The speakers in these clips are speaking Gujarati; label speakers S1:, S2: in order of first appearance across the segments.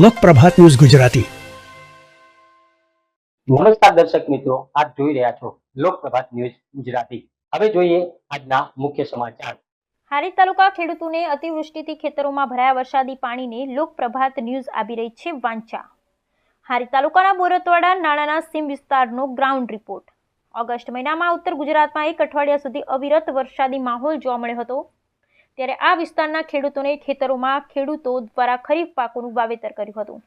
S1: લોકપ્રભાત ન્યૂઝ ગુજરાતી.
S2: નમસ્કાર દર્શક મિત્રો આપ જોઈ રહ્યા છો લોકપ્રભાત ન્યૂઝ ગુજરાતી. હવે જોઈએ આજના મુખ્ય સમાચાર.
S3: હારીજ તાલુકા ખેડૂતોને અતિવૃષ્ટિથી ખેતરોમાં ભરાયા વરસાદી પાણીને લોકપ્રભાત ન્યૂઝ આવી રહી છે વાંચા. હારી તાલુકાના બોરતવાડા નાણાના સીમ વિસ્તારનો ગ્રાઉન્ડ રિપોર્ટ. ઓગસ્ટ મહિનામાં ઉત્તર ગુજરાતમાં એક અઠવાડિયા સુધી અવિરત વરસાદી માહોલ જોવા મળ્યો હતો. ત્યારે આ વિસ્તારના ખેડૂતોને ખેતરોમાં ખેડૂતો દ્વારા ખરીફ પાકોનું વાવેતર કર્યું હતું.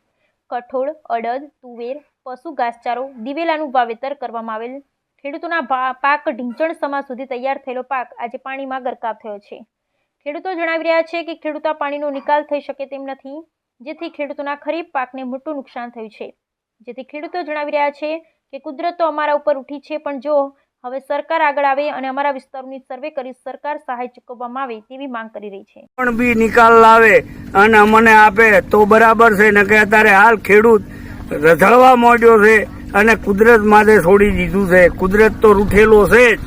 S3: કઠોળ, અડદ, તુવેર, પશુ ઘાસચારો, દિવેલાનું વાવેતર કરવામાં આવેલ. ખેડૂતોના પાક ઢીંચણ સમા સુધી તૈયાર થયેલો પાક આજે પાણીમાં ગરકાવ થયો છે. ખેડૂતો જણાવી રહ્યા છે કે ખેડૂતો પાણીનો નિકાલ થઈ શકે તેમ નથી, જેથી ખેડૂતોના ખરીફ પાકને મોટું નુકસાન થયું છે. જેથી ખેડૂતો જણાવી રહ્યા છે કે કુદરત તો અમારા ઉપર ઉઠી છે, પણ જો હવે સરકાર આગળ આવે અને અમારા વિસ્તારોની સર્વે કરી સરકાર સહાય ચૂકવવામાં આવે તેવી માંગ કરી રહી છે.
S4: પણ બી નિકાલ લાવે અને અમને આપે તો બરાબર છે ને કે અત્યારે હાલ ખેડૂત રઝળવા માંડ્યો છે અને કુદરત માથે છોડી દીધું છે. કુદરત તો રૂઠેલો છે જ.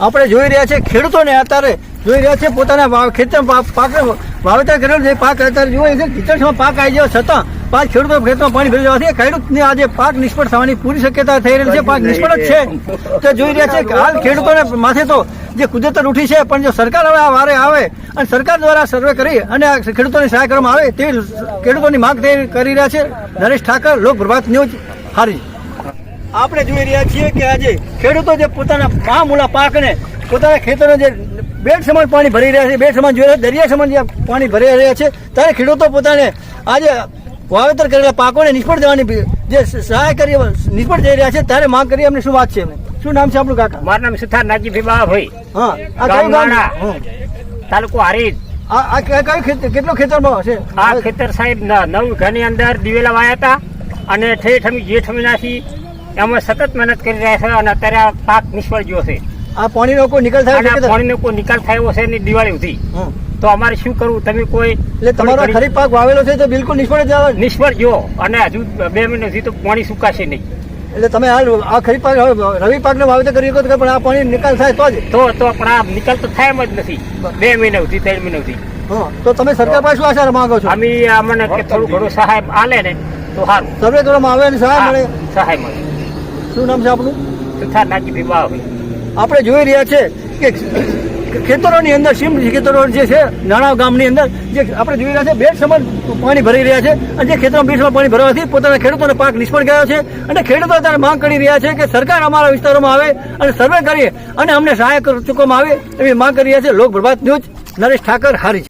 S5: આપણે જોઈ રહ્યા છે ખેડૂતોને અત્યારે જોઈ રહ્યા છે પોતાના ખેતર પાક વાવેતર કરેલું છે પાક અત્યારે જોઈએ છે કિચડમાં પાક આવી ગયો છતાં પાક ખેડૂતો ખેતમાં પાણી ભરી જવાથી ખેડૂતને આજે પાક નિષ્ફળ થવાની પૂરી શક્યતા થઈ રહી છે. પાક નિષ્ફળ જ છે. તો જોઈ રહ્યા છે કે હાલ ખેડૂતોને માથે તો જે કુદરત ઉઠી છે પણ જો સરકાર હવે આ વારે આવે અને સરકાર દ્વારા સર્વે કરી અને આ ખેડૂતોની સહાય કરવામાં આવે તેવી ખેડૂતોની માંગ તે કરી રહ્યા છે. નરેશ ઠાકર લોક પ્રભાત ન્યૂઝ હારી આપણે જોઈ રહ્યા છીએ કે આજે ખેડૂતો જે પોતાના મહામૂલા પાકને પોતાના ખેતરો જે બેડ સમાન પાણી ભરી રહ્યા છે બે સમાન જોઈ રહ્યા દરિયા સમાન પાણી ભરી રહ્યા છે. ત્યારે ખેડૂતો પોતાને આજે વાવેતર કરેલા પાકોને નિષ્ફળ જવાની જે સહાય કરી નિષ્ફળ જઈ રહ્યા છે ત્યારે માંગ કરી અમને શું વાત છે એમને? શું નામ છે આપણું કાકા?
S2: મારું નામ સુથાર નાજીભાઈ ભાઈ.
S5: હા
S2: તાલુકો હારીજ.
S5: આ કેટલો ખેતરમાં છે?
S2: આ ખેતર સાહેબ ન- નવ ઘરની અંદર દિવેલા વાયા હતા અને ઠેઠ અમે જેઠ મહિનાથી એમાં સતત મહેનત કરી રહ્યા છે અને અત્યારે આ પાક નિષ્ફળ ગયો છે.
S5: આ પાણીનો કોઈ નિકાલ થાય કે-
S2: પાણીનો કોઈ નિકાલ થયો છે ને દિવાળી સુધી. તો અમારે શું કરવું? તમે કોઈ
S5: એટલે તમારો ખરીફ પાક વાવેલો છે તો બિલકુલ નિષ્ફળ જ આવે
S2: નિષ્ફળ જો અને હજુ બે મહિના સુધી તો પાણી સુકાશે નહીં.
S5: એટલે તમે હાલ આ ખરીફ પાક રવિ પાક પાકને વાવેતર કરી શકો પણ આ પાણી નિકાલ થાય તો જ.
S2: તો તો પણ આ નિકાલ તો થાય એમ જ નથી. બે મહિના સુધી ત્રણ મહિના સુધી.
S5: હા તો તમે સરકાર પાસે શું આશા માંગો છો?
S2: અમે અમને થોડું ઘણું સહાય આલે ને તો સારું
S5: સર્વે કરવામાં આવે અને સહાય મળે?
S2: સહાય મળે.
S5: શું નામ છે આપનું?
S2: સુથાર નાજી ભીમા હોય
S5: આપણે જોઈ રહ્યા છે કે ખેતરોની અંદર સીમ ખેતરો જે છે નાણાં ગામની અંદર, જે આપણે જોઈ રહ્યા છે બે સમાન પાણી ભરી રહ્યા છે અને જે ખેતરમાં સમાન પાણી ભરવાથી પોતાના ખેડૂતોનો પાક નિષ્ફળ ગયો છે અને ખેડૂતો અત્યારે માંગ કરી રહ્યા છે કે સરકાર અમારા વિસ્તારોમાં આવે અને સર્વે કરીએ અને અમને સહાય ચૂકવામાં આવે એવી માંગ કરી રહ્યા છે. લોક પ્રભાત ન્યૂઝ, નરેશ ઠાકર હારી